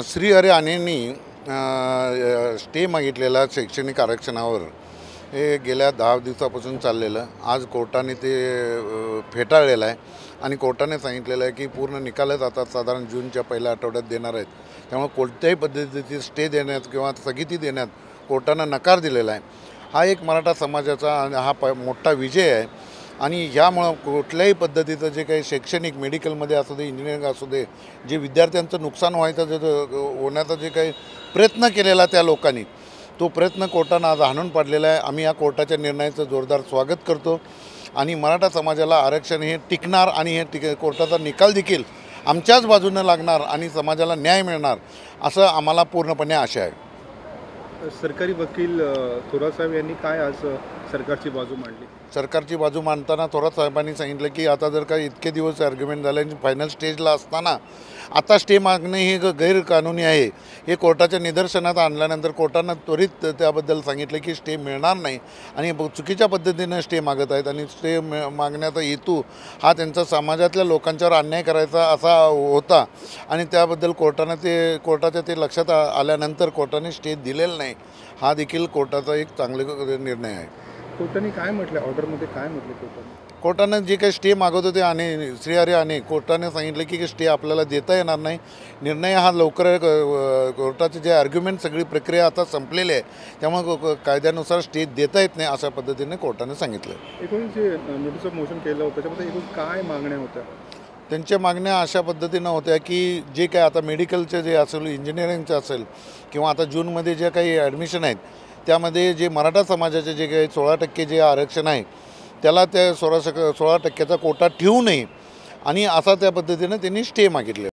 श्री हरी आणेंनी स्टे मागितलेला शैक्षणिक आरक्षणावर हे गेल्या दहा दिवसापासून चाललेलं. आज कोर्टाने ते फेटाळलेलं आहे. आणि कोर्टाने सांगितलेलं आहे की पूर्ण निकालच आता साधारण जूनच्या पहिल्या आठवड्यात देणार आहेत. त्यामुळे कोणत्याही पद्धतीची स्टे देण्यात किंवा स्थगिती देण्यात कोर्टानं नकार दिलेला आहे. हा एक मराठा समाजाचा हा प मोठा विजय आहे. आणि ह्यामुळं कुठल्याही पद्धतीचं जे काही शैक्षणिक मेडिकलमध्ये असू दे इंजिनिअरिंग असू दे जे विद्यार्थ्यांचं नुकसान व्हायचं जे होण्याचा जे काही प्रयत्न केलेला त्या लोकांनी तो प्रयत्न कोर्टानं आज हाणून पाडलेला आहे. आम्ही या कोर्टाच्या निर्णयाचं जोरदार स्वागत करतो. आणि मराठा समाजाला आरक्षण हे टिकणार आणि हे टिक कोर्टाचा निकाल देखील आमच्याच बाजूनं लागणार आणि समाजाला न्याय मिळणार असं आम्हाला पूर्णपणे आशा आहे. सरकारी वकील थोरासाहेब थोरात साहेब यांनी काय आज सरकारची बाजू मांडली? सरकारची बाजू मांडताना थोरात साहेबांनी सांगितलं की आता जर का इतके दिवस आर्ग्युमेंट झाले आणि फायनल स्टेजला असताना आता स्टे मागणे हे ग- गैरकानूनी आहे. हे कोर्टाच्या निदर्शनात आणल्यानंतर कोर्टानं त्वरित त्याबद्दल सांगितलं की स्टे मिळणार नाही आणि चुकीच्या पद्धतीनं स्टे मागत आहेत आणि स्टे मागण्याचा हेतू हा त्यांचा समाजातल्या लोकांच्यावर अन्याय करायचा असा होता आणि त्याबद्दल कोर्टानं ते कोर्टाच्या ते लक्षात आल्यानंतर कोर्टाने स्टे दिलेला नाही. हा देखील कोर्टाचा एक चांगले निर्णय आहे. कोर्टाने काय म्हटलं ऑर्डरमध्ये काय म्हटलं कोर्टाने? कोर्टानं जे काही स्टे मागत होते आणि श्रीहरी आणि कोर्टाने सांगितलं की स्टे आपल्याला देता येणार नाही. निर्णय हा लवकर कोर्टाचे जे आर्ग्युमेंट सगळी प्रक्रिया आता संपलेली आहे. त्यामुळे कायद्यानुसार स्टे देता येत नाही अशा पद्धतीने कोर्टाने सांगितलं एकूण जे नोटीस ऑफ मोशन केलं होतं. त्याच्यामध्ये एकूण काय मागण्या होत्या? त्यांच्या मागण्या अशा पद्धतीनं होत्या की जे काय आता मेडिकलचे जे असेल इंजिनिअरिंगचं असेल किंवा आता जूनमध्ये ज्या काही ॲडमिशन आहेत त्यामध्ये जे मराठा समाजाचे जे काही सोळा टक्के जे आरक्षण आहे त्याला त्या सोळा सक सोळा टक्क्याचा कोटा ठेवू नये. आणि असा त्या पद्धतीनं त्यांनी स्टे मागितले.